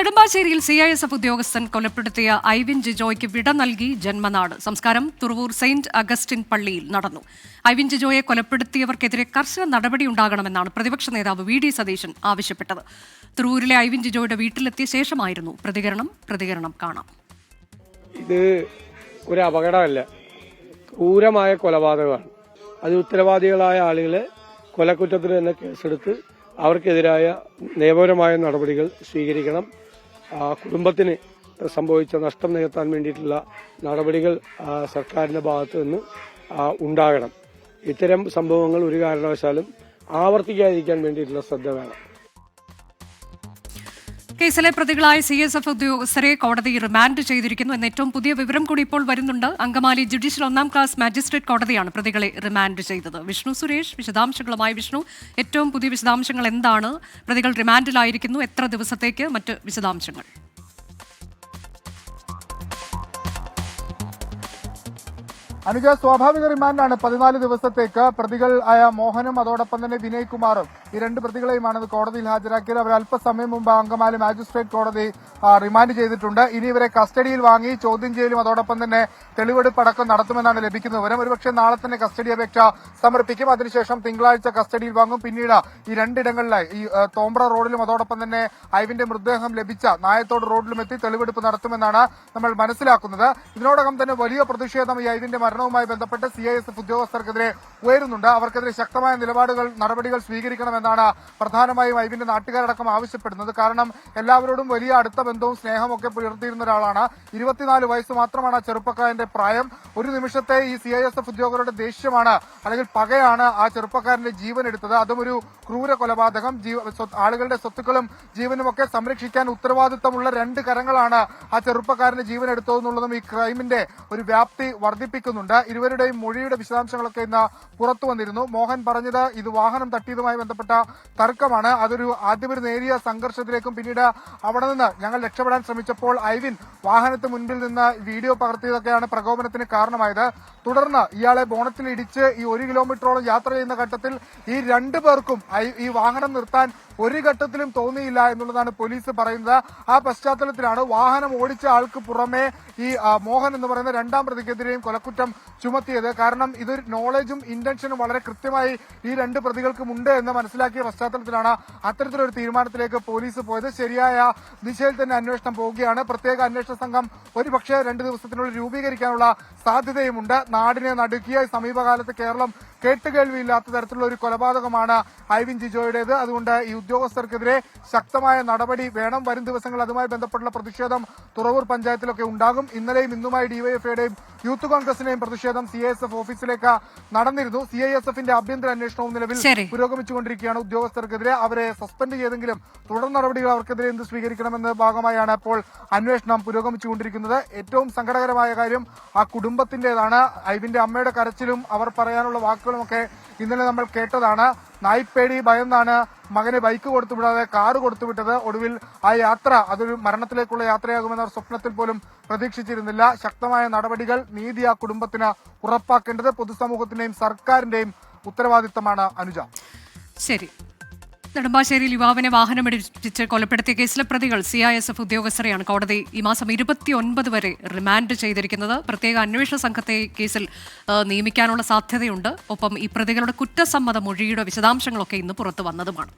നെടുമ്പാശ്ശേരിയിൽ C I S F ഉദ്യോഗസ്ഥൻ കൊലപ്പെടുത്തിയ ഐവിൻ ജിജോയ്ക്ക് വിട നൽകി ജന്മനാട്. സംസ്കാരം തുറവൂർ സെയിന്റ് അഗസ്റ്റിൻ പള്ളിയിൽ നടന്നു. ഐവിൻ ജിജോയെ കൊലപ്പെടുത്തിയവർക്കെതിരെ കർശന നടപടി ഉണ്ടാകണമെന്നാണ് പ്രതിപക്ഷ നേതാവ് വി ഡി സതീശൻ ആവശ്യപ്പെട്ടത്. തുറവൂരിലെ ഐവിൻ ജിജോയുടെ വീട്ടിലെത്തിയ ശേഷമായിരുന്നു പ്രതികരണം. പ്രതികരണം കാണാം. ഇത് ഒരു അപകടമല്ല. ക്രൂരമായ കൊലപാതകമാണ്. അത് ഉത്തരവാദികളായ ആളുകളെ കൊലക്കുറ്റത്തിന് തന്നെ കേസെടുത്ത് അവർക്കെതിരായ നിയമപരമായ നടപടികൾ സ്വീകരിക്കണം. ആ, കുടുംബത്തിന് സംഭവിച്ച നഷ്ടം നികത്താൻ വേണ്ടിയിട്ടുള്ള നടപടികൾ സർക്കാരിന്റെ ഭാഗത്ത് നിന്ന് ഉണ്ടാകണം. ഇത്തരം സംഭവങ്ങൾ ഒരു കാരണവശാലും ആവർത്തിക്കാതിരിക്കാൻ വേണ്ടിയിട്ടുള്ള ശ്രദ്ധ വേണം. കേസിലെ പ്രതികളായ സി എസ് എഫ് ഉദ്യോഗസ്ഥരെ കോടതി റിമാൻഡ് ചെയ്തിരിക്കുന്നു എന്ന ഏറ്റവും പുതിയ വിവരം കൂടി ഇപ്പോൾ വരുന്നുണ്ട്. അങ്കമാലി ജുഡീഷ്യൽ ഒന്നാം ക്ലാസ് മാജിസ്ട്രേറ്റ് കോടതിയാണ് പ്രതികളെ റിമാൻഡ് ചെയ്തത്. വിഷ്ണു സുരേഷ് വിശദാംശങ്ങളുമായി വിഷ്ണു. ഏറ്റവും പുതിയ വിശദാംശങ്ങൾ എന്താണ്? പ്രതികൾ റിമാൻഡിലായിരിക്കുന്നു. എത്ര ദിവസത്തേക്ക്? മറ്റ് വിശദാംശങ്ങൾ. അനുജ സ്വാഭാവിക റിമാൻഡാണ്. പതിനാല് ദിവസത്തേക്ക് പ്രതികൾ ആയ മോഹനും അതോടൊപ്പം തന്നെ വിനയ് കുമാറും ഈ രണ്ട് പ്രതികളെയുമാണ് കോടതിയിൽ ഹാജരാക്കിയത്. അവർ അല്പസമയം മുമ്പ് അങ്കമാലി മാജിസ്ട്രേറ്റ് കോടതി റിമാൻഡ് ചെയ്തിട്ടുണ്ട്. ഇനി ഇവരെ കസ്റ്റഡിയിൽ വാങ്ങി ചോദ്യം ചെയ്യലും അതോടൊപ്പം തന്നെ തെളിവെടുപ്പ് അടക്കം നടത്തുമെന്നാണ് ലഭിക്കുന്ന വിവരം ഒരുപക്ഷെ നാളെ തന്നെ കസ്റ്റഡി അപേക്ഷ സമർപ്പിക്കും. അതിനുശേഷം തിങ്കളാഴ്ച കസ്റ്റഡിയിൽ വാങ്ങും. പിന്നീട് ഈ രണ്ടിടങ്ങളിലായി ഈ തോമ്പ്ര റോഡിലും അതോടൊപ്പം തന്നെ ഐവിന്റെ മൃതദേഹം ലഭിച്ച നായത്തോട് റോഡിലും എത്തി തെളിവെടുപ്പ് നടത്തുമെന്നാണ് നമ്മൾ മനസ്സിലാക്കുന്നത്. ഇതിനോടകം തന്നെ വലിയ പ്രതിഷേധം ഈ ഐവിന്റെ മരണവുമായി ബന്ധപ്പെട്ട് സി ഐ എസ് എഫ് ഉദ്യോഗസ്ഥർക്കെതിരെ ഉയരുന്നുണ്ട്. അവർക്കെതിരെ ശക്തമായ നിലപാടുകൾ നടപടികൾ സ്വീകരിക്കണമെന്നാണ് പ്രധാനമായും ഐബിന്റെ നാട്ടുകാരടക്കം ആവശ്യപ്പെടുന്നത്. കാരണം എല്ലാവരോടും വലിയ അടുത്ത ബന്ധവും സ്നേഹവും ഒക്കെ പുലർത്തിയിരുന്ന ഒരാളാണ്. ഇരുപത്തിനാല് വയസ്സ് മാത്രമാണ് ചെറുപ്പക്കാരന്റെ പ്രായം. ഒരു നിമിഷത്തെ ഈ സി ഐ എസ് എഫ് ദേഷ്യമാണ് അല്ലെങ്കിൽ പകയാണ് ആ ചെറുപ്പക്കാരന്റെ ജീവൻ എടുത്തത്. അതും ഒരു ക്രൂര കൊലപാതകം. ആളുകളുടെ സ്വത്തുക്കളും ജീവനും ഒക്കെ സംരക്ഷിക്കാൻ ഉത്തരവാദിത്തമുള്ള രണ്ട് കരങ്ങളാണ് ആ ചെറുപ്പക്കാരന്റെ ജീവൻ എടുത്തതെന്നുള്ളതും ഈ ക്രൈമിന്റെ ഒരു വ്യാപ്തി വർദ്ധിപ്പിക്കുന്നുണ്ട് ഇരുവരുടെയും മൊഴിയുടെ വിശദാംശങ്ങളൊക്കെ ഇന്ന് പുറത്തു വന്നിരുന്നു. മോഹൻ പറഞ്ഞത് ഇത് വാഹനം തട്ടിയതുമായി ബന്ധപ്പെട്ട തർക്കമാണ്. അതൊരു ആദ്യം ഒരു നേരിയ സംഘർഷത്തിലേക്കും പിന്നീട് അവിടെ നിന്ന് ഞങ്ങൾ രക്ഷപ്പെടാൻ ശ്രമിച്ചപ്പോൾ ഐവിൻ വാഹനത്തിന് മുൻപിൽ നിന്ന് വീഡിയോ പകർത്തിയതൊക്കെയാണ് പ്രകോപനത്തിന് കാരണമായത്. തുടർന്ന് ഇയാളെ ബോണത്തിൽ ഇടിച്ച് ഈ ഒരു കിലോമീറ്ററോളം യാത്ര ചെയ്യുന്ന ഘട്ടത്തിൽ ഈ രണ്ടു പേർക്കും ഈ വാഹനം നിർത്താൻ ഒരു ഘട്ടത്തിലും തോന്നിയില്ല എന്നുള്ളതാണ് പോലീസ് പറയുന്നത്. ആ പശ്ചാത്തലത്തിലാണ് വാഹനം ഓടിച്ച ആൾക്ക് പുറമെ ഈ മോഹൻ എന്ന് പറയുന്ന രണ്ടാം പ്രതിക്കെതിരെയും കൊലക്കുറ്റം ചുമത്തിയത്. കാരണം ഇതൊരു നോളജും ഇന്റൻഷനും വളരെ കൃത്യമായി ഈ രണ്ട് പ്രതികൾക്കും ഉണ്ട് എന്ന് മനസ്സിലാക്കിയ പശ്ചാത്തലത്തിലാണ് അത്തരത്തിലൊരു തീരുമാനത്തിലേക്ക് പോലീസ് പോയത്. ശരിയായ ദിശയിൽ തന്നെ അന്വേഷണം പോവുകയാണ്. പ്രത്യേക അന്വേഷണ സംഘം ഒരുപക്ഷെ രണ്ട് ദിവസത്തിനുള്ളിൽ രൂപീകരിക്കാനുള്ള സാധ്യതയുമുണ്ട്. നാടിനെ നടുക്കിയ സമീപകാലത്ത് കേരളം കേട്ടുകേൾവിയില്ലാത്ത തരത്തിലുള്ള ഒരു കൊലപാതകമാണ് ഐവിൻ ജിജോയുടേത്. അതുകൊണ്ട് ഈ ഉദ്യോഗസ്ഥർക്കെതിരെ ശക്തമായ നടപടി വേണം. വരും ദിവസങ്ങൾ അതുമായി ബന്ധപ്പെട്ടുള്ള പ്രതിഷേധം തുറവൂർ പഞ്ചായത്തിലൊക്കെ ഉണ്ടാകും. ഇന്നലെയും ഇന്നുമായി ഡിവൈഎഫ്ഐയുടെയും യൂത്ത് കോൺഗ്രസിന്റെയും പ്രതിഷേധം സി ഐ എസ് എഫ് ഓഫീസിലേക്ക് നടന്നിരുന്നു. സി ഐ എസ് എഫിന്റെ ആഭ്യന്തര അന്വേഷണവും നിലവിൽ പുരോഗമിച്ചുകൊണ്ടിരിക്കുകയാണ് ഉദ്യോഗസ്ഥർക്കെതിരെ. അവരെ സസ്പെൻഡ് ചെയ്തെങ്കിലും തുടർ നടപടികൾ അവർക്കെതിരെ എന്ത് സ്വീകരിക്കണമെന്ന ഭാഗമായാണ് ഇപ്പോൾ അന്വേഷണം പുരോഗമിച്ചുകൊണ്ടിരിക്കുന്നത്. ഏറ്റവും സങ്കടകരമായ കാര്യം ആ കുടുംബത്തിന്റേതാണ്. ഐവിന്റെ അമ്മയുടെ കരച്ചിലും അവർ പറയാനുള്ള വാക്കുകളും ഒക്കെ ഇന്നലെ നമ്മൾ കേട്ടതാണ്. നായ്പേടി ഭയന്നാണ് മകന് ബൈക്ക് കൊടുത്തുവിടാതെ കാറ് കൊടുത്തുവിട്ടത് ഒടുവിൽ ആ യാത്ര അതൊരു മരണത്തിലേക്കുള്ള യാത്രയാകുമെന്ന് അവർ സ്വപ്നത്തിൽ പോലും പ്രതീക്ഷിച്ചിരുന്നില്ല. ശക്തമായ നടപടികൾ നീതി ആ കുടുംബത്തിന് ഉറപ്പാക്കേണ്ടത് പൊതുസമൂഹത്തിന്റെയും സർക്കാരിന്റെയും ഉത്തരവാദിത്തമാണ് അനുജ. ശരി. നെടുമ്പാശ്ശേരിയിൽ യുവാവിനെ വാഹനമിടിച്ച് കൊലപ്പെടുത്തിയ കേസിലെ പ്രതികൾ സി ഐ എസ് എഫ് ഉദ്യോഗസ്ഥരെയാണ് കോടതി ഈ മാസം ഇരുപത്തിയൊൻപത് വരെ റിമാൻഡ് ചെയ്തിരിക്കുന്നത്. പ്രത്യേക അന്വേഷണ സംഘത്തെ കേസിൽ നിയമിക്കാനുള്ള സാധ്യതയുണ്ട്. ഒപ്പം ഈ പ്രതികളുടെ കുറ്റസമ്മത മൊഴിയുടെ വിശദാംശങ്ങളൊക്കെ ഇന്ന് പുറത്തു വന്നതുമാണ്.